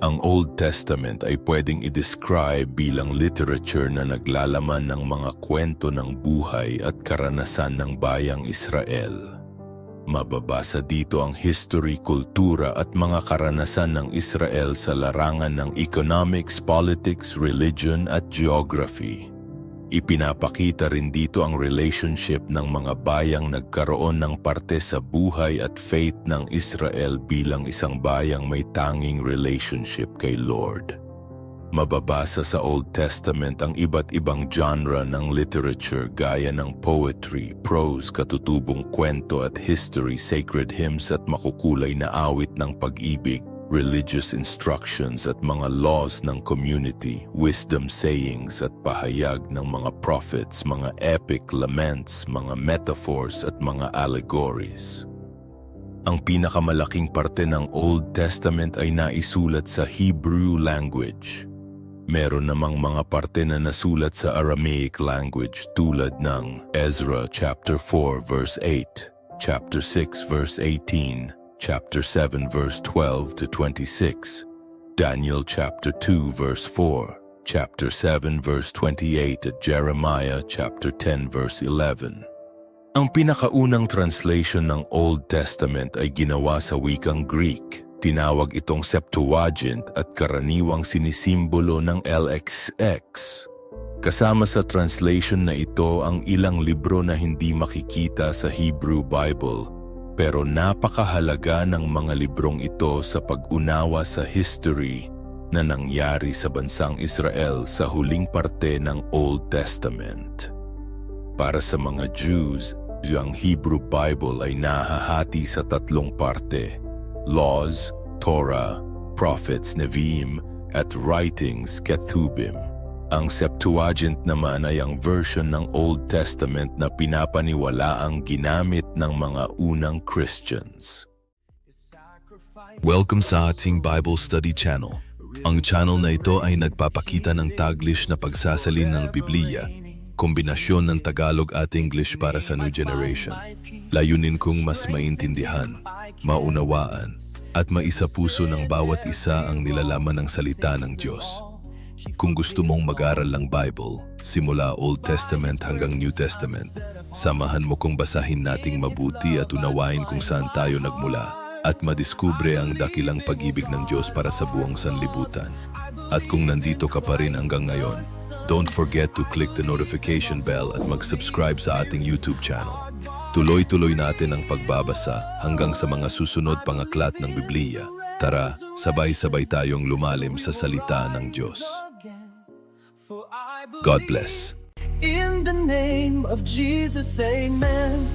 Ang Old Testament ay pwedeng i-describe bilang literature na naglalaman ng mga kwento ng buhay at karanasan ng bayang Israel. Mababasa dito ang history, kultura at mga karanasan ng Israel sa larangan ng economics, politics, religion at geography. Ipinapakita rin dito ang relationship ng mga bayang nagkaroon ng parte sa buhay at faith ng Israel bilang isang bayang may tanging relationship kay Lord. Mababasa sa Old Testament ang iba't ibang genre ng literature gaya ng poetry, prose, katutubong kwento at history, sacred hymns at makukulay na awit ng pag-ibig, religious instructions at mga laws ng community, wisdom sayings at pahayag ng mga prophets, mga epic laments, mga metaphors at mga allegories. Ang pinakamalaking parte ng Old Testament ay naisulat sa Hebrew language. Meron namang mga parte na nasulat sa Aramaic language tulad ng Ezra chapter 4 verse 8, chapter 6 verse 18, chapter 7 verse 12 to 26, Daniel chapter 2 verse 4, chapter 7 verse 28 at Jeremiah chapter 10 verse 11. Ang pinakaunang translation ng Old Testament ay ginawa sa wikang Greek. Tinawag itong Septuagint at karaniwang sinisimbolo ng LXX. Kasama sa translation na ito ang ilang libro na hindi makikita sa Hebrew Bible pero napakahalaga ng mga librong ito sa pag-unawa sa history na nangyari sa bansang Israel sa huling parte ng Old Testament. Para sa mga Jews, ang Hebrew Bible ay nahahati sa tatlong parte, Laws, Torah, Prophets, Nevi'im, at Writings, Ketubim. Ang Septuagint naman ay ang version ng Old Testament na pinapaniwala ang ginamit ng mga unang Christians. Welcome sa ating Bible Study Channel. Ang channel na ito ay nagpapakita ng Taglish na pagsasalin ng Biblia, kombinasyon ng Tagalog at English para sa new generation. Layunin kong mas maintindihan, maunawaan, at maisapuso ng bawat isa ang nilalaman ng salita ng Diyos. Kung gusto mong mag-aral ng Bible, simula Old Testament hanggang New Testament, samahan mo kong basahin nating mabuti at unawain kung saan tayo nagmula at madiskubre ang dakilang pag-ibig ng Diyos para sa buong sanlibutan. At kung nandito ka pa rin hanggang ngayon, don't forget to click the notification bell at mag-subscribe sa ating YouTube channel. Tuloy-tuloy natin ang pagbabasa hanggang sa mga susunod pang aklat ng Biblia. Tara, sabay-sabay tayong lumalim sa salita ng Diyos. God bless. In the name of Jesus, amen.